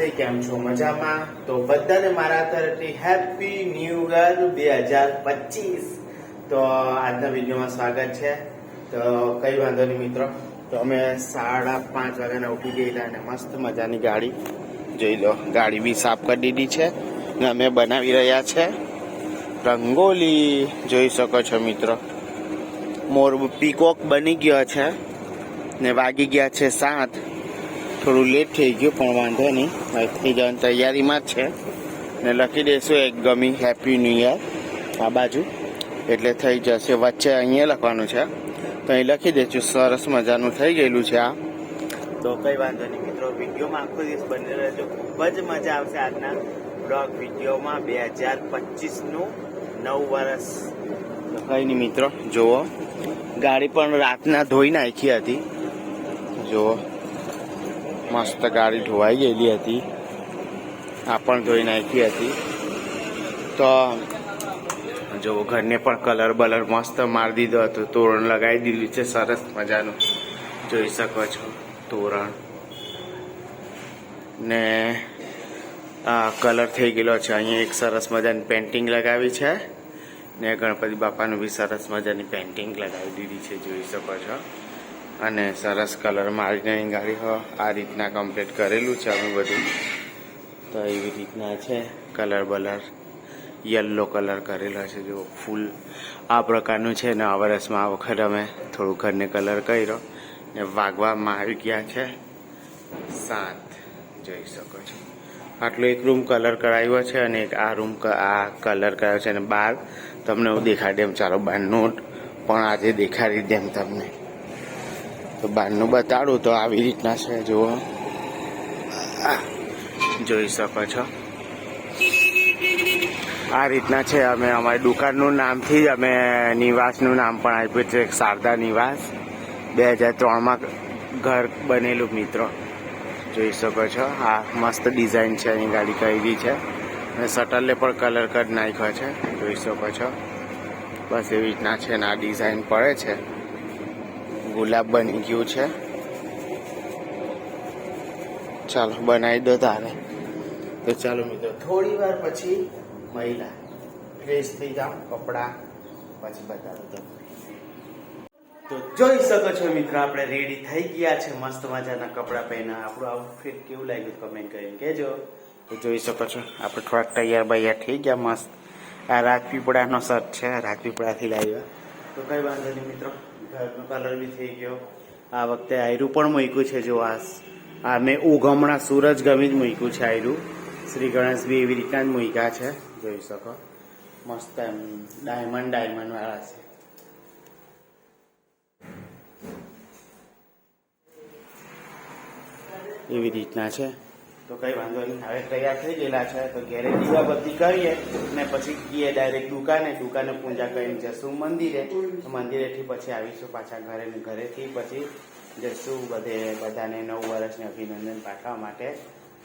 નમસ્તે, કેમ છો? મજામાં? તો બધાને મારા તરફથી હેપી ન્યૂ યર બે હજાર પચીસ. તો આજના વિડીયોમાં સ્વાગત છે. તો કઈ વાંધો નહીં મિત્રો. તો અમે સાડા પાંચ વાગ્યાના ઉઠી ગયેલા અને મસ્ત મજાની ગાડી જોઈ લો. ગાડી બી સાફ કરી દીધી છે ને અમે બનાવી રહ્યા છે. રંગોલી જોઈ શકો છો મિત્રો. મોર પીકોક બની ગયો છે ને વાગી ગયા છે સાત. થોડું લેટ થઈ ગયું, પણ વાંધો નહીં. થઈ જવાની તૈયારીમાં જ છે. ને લખી દઈશું એક ગમી હેપી ન્યૂ યર આ બાજુ. એટલે થઈ જશે. વચ્ચે અહીંયા લખવાનું છે. તો અહીં લખી દઈશું, સરસ મજાનું થઈ ગયેલું છે આ. તો કંઈ વાંધો નહીં મિત્રો, વિડીયોમાં આખો દિવસ બની રહેજો. ખૂબ જ મજા આવશે આજના બ્લોગ વિડીયોમાં બે હજાર પચીસનું નવ વર્ષ કઈ નહીં મિત્રો, જુઓ. ગાડી પણ રાતના ધોઈ નાખી હતી. જુઓ. મસ્ત ગાડી ધોવાઈ ગયેલી હતી. આ પણ ધોઈ નાખી હતી. તો જો ઘરને પણ કલર બલર મસ્ત મારી દીધો હતો. તોરણ લગાવી દીધું છે, સરસ મજાનું. જોઈ શકો છો, તોરણ. ને આ કલર થઈ ગયેલો છે. અહીંયા એક સરસ મજાની પેન્ટિંગ લગાવી છે. ને ગણપતિ બાપાનું બી સરસ મજાની પેન્ટિંગ લગાવી દીધી છે, જોઈ શકો છો. અને સરસ કલર મારીને અહીં ગાડી. આ રીતના કમ્પ્લીટ કરેલું છે અમે બધું. તો એવી રીતના છે કલર બલર યલો કલર કરેલો છે. જો ફૂલ આ પ્રકારનું છે ને, આ વર્ષમાં આ વખત અમે થોડું ઘરને કલર કર્યો ને વાગવામાં આવી ગયા છે. સાત, જોઈ શકો છો. આટલો એક રૂમ કલર કરાવ્યો છે અને એક આ રૂમ આ કલર કરાવ્યો છે અને બહાર તમને હું દેખાડી એમ ચાલો બહારનું પણ આજે દેખાડી દેમ તમને. તો બહારનું બતાડું તો આવી રીતના છે, જુઓ. જોઈ શકો છો. આ રીતના છે, અમે અમારી દુકાનનું નામથી જ અમે નિવાસનું નામ પણ આપ્યું છે શારદા નિવાસ. બે હજાર ત્રણમાં ઘર બનેલું, મિત્રો. જોઈ શકો છો, આ મસ્ત ડિઝાઇન છે અહીં ગાડી કરી છે. અને શટલને પણ કલર કરી નાખ્યો છે, જોઈ શકો છો. બસ એવી રીતના છે ને આ ડિઝાઇન પડે છે. ગુલાબ બની ગયું છે. ચાલો, બનાવી દો તારે. તો ચાલો મિત્રો, થોડી વાર પછી મહિલા ફ્રેશ થઈ જાઓ, કપડાં, પછી બતાવું તમને. તો જોઈ શકો છો મિત્રો, આપણે રેડી થઈ ગયા છે, મસ્ત મજાના કપડાં પહેર્યા આપણું આઉટફિટ કેવું લાગ્યું કમેન્ટ કરીને કહેજો. તો જોઈ શકો છો, આપણે થોડાક તૈયાર બૈયાર થઈ ગયા, મસ્ત. આ રાજપીપળાનો શર્ટ છે રાજપીપળાથી લાવ્યા. તો કઈ વાંધો નહીં મિત્રો. ઘરનો કલર બી થઈ ગયો. આ વખતે આયરું પણ મૂક્યું છે, જો આ આ મેં ઉઘમણા સૂરજ ગમી જ મૂક્યું છે આયરું. શ્રી ગણેશ બી એવી રીતના જ મૂક્યા છે, જોઈ શકો. મસ્ત એમ ડાયમંડ ડાયમંડ વાળા છે. એવી રીતના છે. તો કઈ વાંધો નહીં. હવે તૈયાર થઈ ગયેલા છે, તો ઘેરે બધી કરીએ ને પછી ગીએ ડાયરેક્ટ દુકાને. દુકાને પૂજા કરીને જશું મંદિરે. મંદિરેથી પછી આવીશું પાછા ઘરે ઘરેથી પછી જશું બધે, બધાને નવ વર્ષને અભિનંદન પાઠવા માટે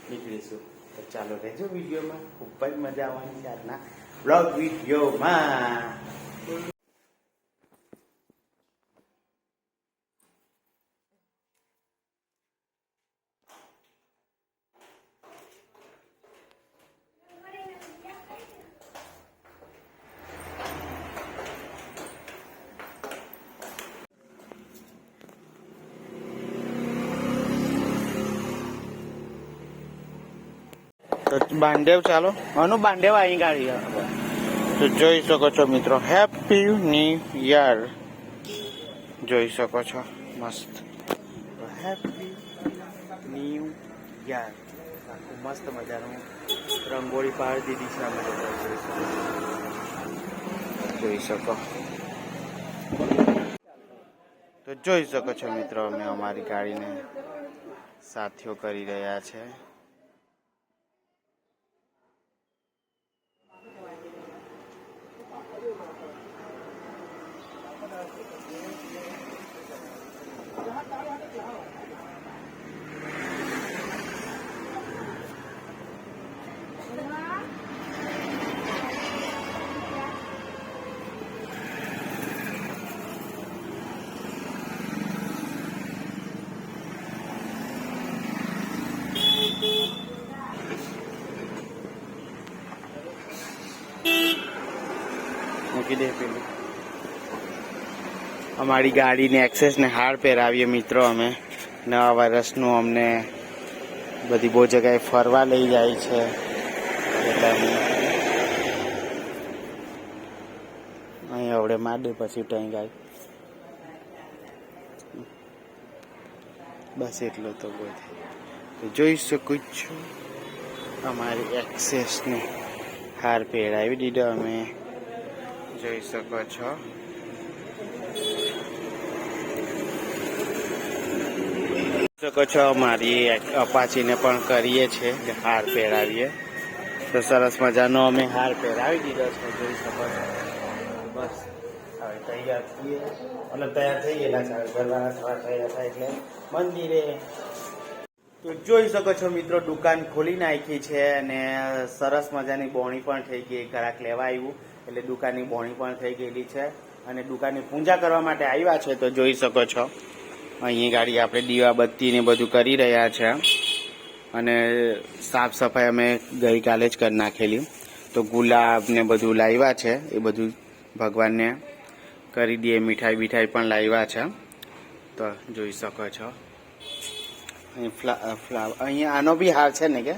નીકળીશું. તો ચાલો રહેજો વિડીયોમાં. ખૂબ જ મજા આવવાની છે આજના બ્લોગ વિડીયોમાં. તો બાંધેવ ચાલો. આનું બાંધેવ અહીં ગાડી તો જોઈ શકો છો મિત્રો હેપી ન્યુ યર જોઈ શકો છો મસ્ત. હેપી ન્યુ યર આખું મસ્ત મજાનું રંગોળી પાર દીધી છે અમે લોકો. જોઈ શકો જોઈ શકો. તો જોઈ શકો છો મિત્રો અમે અમારી ગાડીને સાથીઓ કરી રહ્યા છે. મૂકી દે પેલું. અમારી ગાડીને એક્સેસ ને હાર પહેરાવીએ મિત્રો અમે. નવા વર્ષનું અમને બધી બહુ જગ્યાએ ફરવા લઈ જાય છે. એટલે અહીં આવડે માર દે પછી ટઈ ગાય. બસ એટલો તો બધે. જોઈ શકું છું. અમારી એક્સેસને હાર પહેરાવી દીધો અમે. જોઈ શકો છો. શકો છો મારી અપાચીને પણ કરીએ છીએ હાર પહેરાવીએ. તો સરસ મજાનો અમે હાર પહેરાવી દીધો છે, જોઈ શકો છો. બસ, હવે તૈયાર થઈએ મતલબ તૈયાર થઈ ગયેલા છે, હવે થોડા તૈયાર થાય એટલે મંદિરે. તો જોઈ શકો છો મિત્રો, દુકાન ખોલી નાખી છે અને સરસ મજાની બોણી પણ થઈ ગઈ ઘરાક લેવા આવ્યું. એટલે દુકાનની બોણી પણ થઈ ગયેલી છે અને દુકાનની પૂજા કરવા માટે આવ્યા છે તો જોઈ શકો છો. અહીં ગાડી આપણે દીવા બત્તી ને બધું કરી રહ્યા છે. અને સાફ સફાઈ અમે ગઈકાલે જ કરી નાખેલી. તો ગુલાબ ને બધું લાવ્યા છે, એ બધું ભગવાનને કરી દઈએ, મીઠાઈ બીઠાઈ પણ લાવ્યા છે. તો જોઈ શકો છો. અહીં ફ્લા ફ્લાવર અહીંયા આનો બી હાર છે ને કે?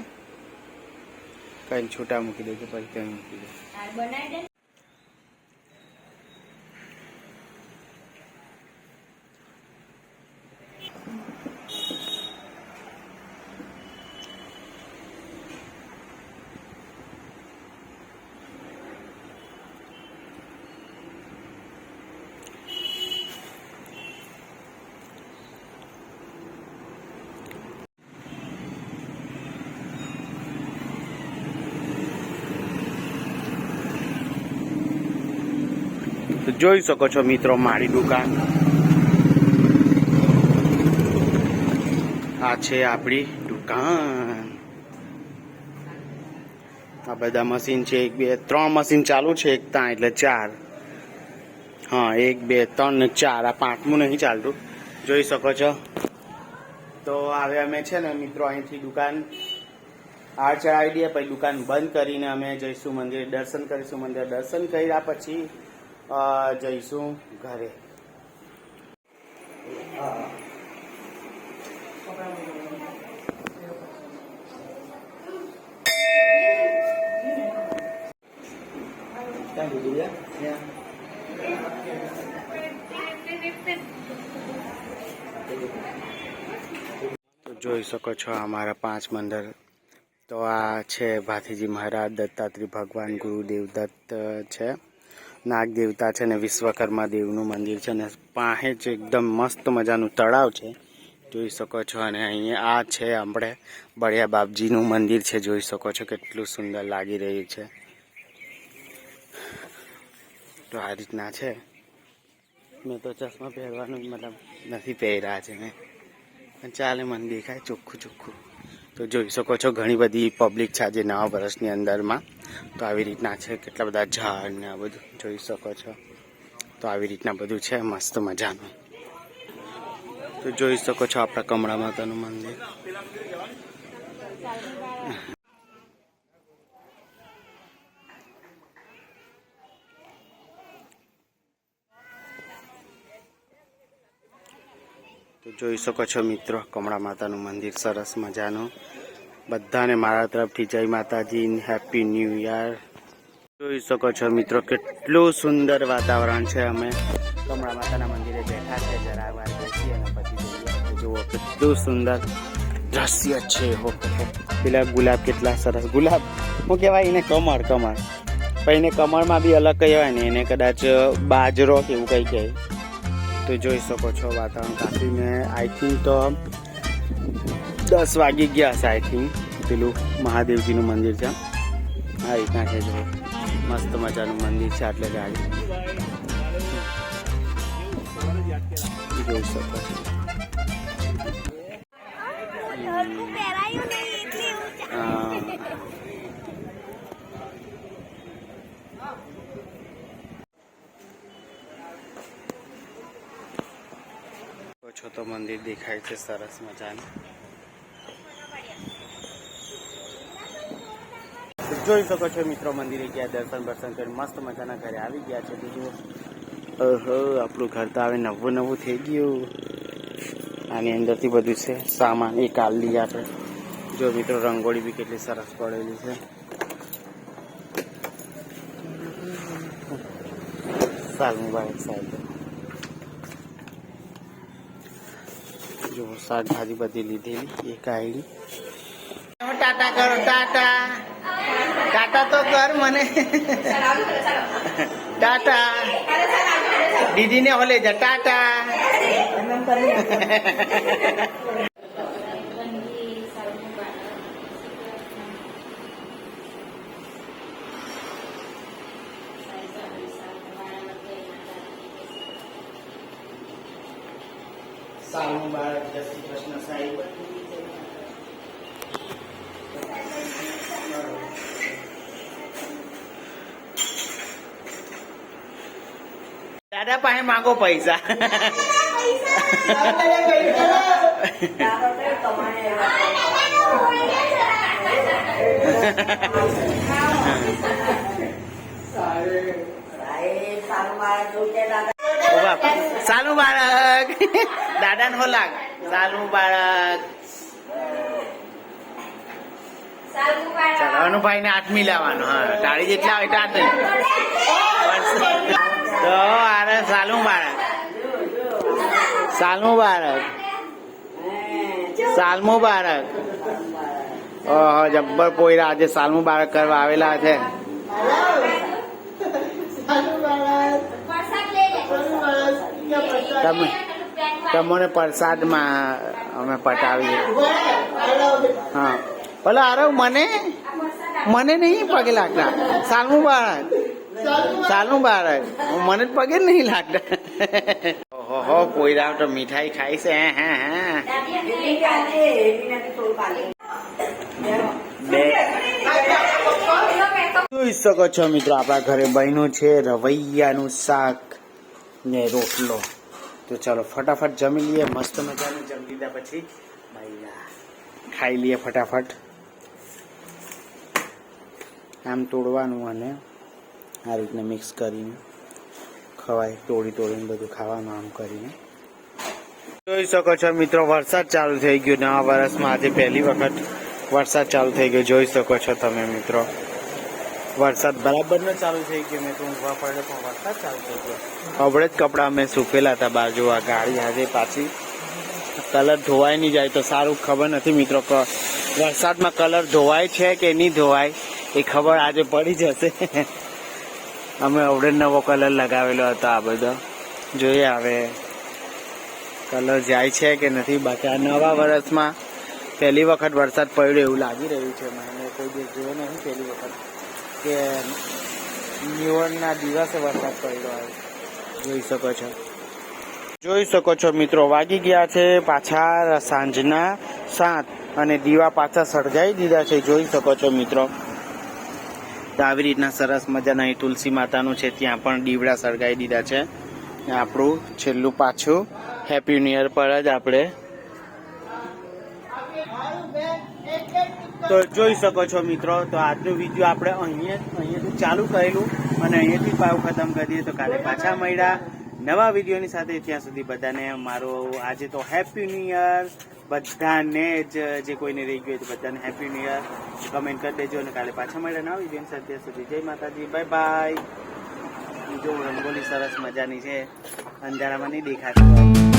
કઈ છૂટા મૂકી દેજો પછી કઈ મૂકી દે? તો જોઈ શકો છો મિત્રો મારી દુકાન. આ છે આપણી દુકાન. આ બધા મશીન છે, એક બે, ત્રણ મશીન ચાલુ છે, એક ત્યાં એટલે ચાર. હા, એક, બે, ત્રણ ચાર. આ પાંચમું નહીં ચાલતું. જોઈ શકો છો. તો હવે અમે છે ને મિત્રો અહીંથી દુકાન આ ચડાવી દઈએ, પછી દુકાન બંધ કરીને અમે જઈશું મંદિરે દર્શન કરીશું. મંદિર દર્શન કર્યા પછી જઈશું ઘરે. જોઈ શકો છો અમારા પાંચ મંદિર. તો આ છે ભાથીજી મહારાજ દત્તાત્રી ભગવાન, ગુરુદેવ દત્ત છે. નાગ દેવતા છે ને વિશ્વકર્મા દેવનું મંદિર છે ને પાસે જ એકદમ મસ્ત મજાનું તળાવ છે. જોઈ શકો છો અને અહીંયા આ છે આપણે બળિયા બાપજીનું મંદિર છે. જોઈ શકો છો કેટલું સુંદર લાગી રહ્યું છે. તો આ રીતના છે. મેં તો ચશ્મા પહેરવાનું મતલબ નથી પહેર્યા છે મેં. પણ ચાલે, મને દેખાય ચોખ્ખું ચોખ્ખું. તો જોઈ શકો છો ઘણી બધી પબ્લિક છે આજે નવા વર્ષની અંદરમાં. તો આવી રીતના છે, કેટલા બધા ઝાડ ને આ બધું જોઈ શકો છો. તો આવી રીતના બધું છે, મસ્ત મજાનું. તો જોઈ શકો છો આપણા કમળા માતાનું મંદિર. જોઈ શકો છો મિત્રો, કમળા માતાનું મંદિર સરસ મજાનું. બધાને મારા તરફથી જય માતાજી હેપી ન્યૂ યર જોઈ શકો છો મિત્રો કેટલું સુંદર વાતાવરણ છે અમે. કમળા માતાના મંદિરે બેઠા છે જરા વાર બેસી અને પછી જુઓ કેટલું સુંદર દ્રશ્ય છે. હો હો, હો. પેલા ગુલાબ કેટલા સરસ. ગુલાબ શું કહેવાય એને કમળ કમળ. પણ એને કમળમાં બી અલગ કહેવાય ને એને કદાચ બાજરો કે એવું કંઈ કહે. તો જોઈ શકો છો વાતાવરણ. કાફી મેં આઈ થિંક તો દસ વાગી ગયા હશે આઈ થિંક પેલું મહાદેવજીનું મંદિર છે. આ રીતના છે જો. મસ્ત મજાનું મંદિર છે એટલે ગાડી જોઈ. શકો છો તો મંદિર દેખાય છે સરસ મજાનું. જોઈ શકો છો મિત્રો મંદિરે ગયા, દર્શન દર્શન કરી, મસ્ત મજાના ઘરે આવી ગયા છે બીજું ઓહો આપણું ઘર તો હવે નવું નવું થઈ ગયું. આની અંદરથી બધું છે, સામાન એ કાલી આપણે જો મિત્રો રંગોળી બી કેટલી સરસ પડેલી છે. સાલ મુબારક સાહેબ. જો શાકભાજી બધી લીધેલી, એક આઈડી ટાટા કરો, ટાટા. ટાટા તો કર મને ટાટા દીદીને હોલે જા ટાટા સાલનું બાળક જય શ્રી કૃષ્ણ સાહેબ દાદા પાસે માંગો પૈસા. સાલું બાળક. દાદા નો લાગ. સાલું બાળક. ચાલો અનુભાઈ ને આઠમી લાવવાનો હા. તાળી જેટલા હોય તો આઠ તો આને સાલું બાળક. સાલમું બાળક. સાલમું બાળક. ઓહો જબ્બર પોયરા આજે સાલમું બાળક કરવા આવેલા છે. તમે તમને પ્રસાદમાં અમે પટાવીએ. હા. ભલે, આરવ, મને? મને નહીં પગે લાગતા. સાલમું બાળક. સાલનું બાળક મને પગે નહીં લાગતા. ઓહો પોયરા તો મીઠાઈ ખાઈ છે, હે હે જોઈ શકો છો મિત્રો, આપણા ઘરે બન્યું છે રવૈયાનું શાક ને રોટલો. તો ચાલો ફટાફટ જમી લઈએ, મસ્ત મજાનું જમી લીધા પછી ભાઈ ખાઈ લઈએ ફટાફટ. આમ તોડવાનું અને આ રીતના મિક્સ કરીને ખવાય, તોડી તોડીને બધું ખાવાનું આમ કરીને. જોઈ શકો છો મિત્રો, વરસાદ ચાલુ થઈ ગયો. નવા વર્ષમાં આજે પહેલી વખત વરસાદ ચાલુ થઈ ગયો. જોઈ શકો છો તમે મિત્રો. વરસાદ બરાબર ન ચાલુ થઈ ગયો. મેં તો ઊંઘવા પડે પણ વરસાદ ચાલુ થઈ ગયો. હવડે જ કપડાં મેં સૂકેલા હતા બાજુ આ ગાડી આજે પાછી કલર ધોવાય નહીં જાય તો સારું ખબર નથી મિત્રો વરસાદમાં કલર ધોવાય છે કે નહીં ધોવાય એ ખબર આજે પડી જશે. અમે અવડે નવો કલર લગાવેલો હતો આ બધો. જોઈએ હવે કલર જાય છે કે નથી. બાકી આ નવા વર્ષમાં પહેલી વખત વરસાદ પડ્યો એવું લાગી રહ્યું છે મને. કોઈ દિવસ જોયો નહીં પહેલી વખત કે ન્યુ દિવસે વરસાદ પડ્યો જોઈ શકો છો. જોઈ શકો છો મિત્રો, વાગી ગયા છે પાછા સાંજના સાત અને દીવા પાછા સળગાવી દીધા છે. જોઈ શકો છો મિત્રો. તો આવી રીતના સરસ મજાના અહીં તુલસી માતાનું છે, ત્યાં પણ દીવડા સળગાવી દીધા છે. આપણું છેલ્લું પાછું હેપી ન્યુ યર પર જ આપણે તો જોઈ શકો છો મિત્રો, તો આજનો વીડિયો આપણે અહીંયા, અહીંયાથી ચાલુ કરેલું અને અહીંયાથી પાવ ખતમ કરી દઈએ. તો કાલે પાછા મળ્યા. નવા વિડીયોની સાથે ત્યાં સુધી બધાને મારો આજે તો હેપી ન્યુ યર બધાને જ, જે કોઈને રહી ગયું હોય તો બધાને હેપી ન્યુ યર કમેન્ટ કરી દેજો અને કાલે પાછા મળ્યા નવા વિડીયોની સાથે. ત્યાં સુધી જય માતાજી. બાય બાય જો રંગોલી સરસ મજાની છે. અંધારામાં નહીં દેખાતી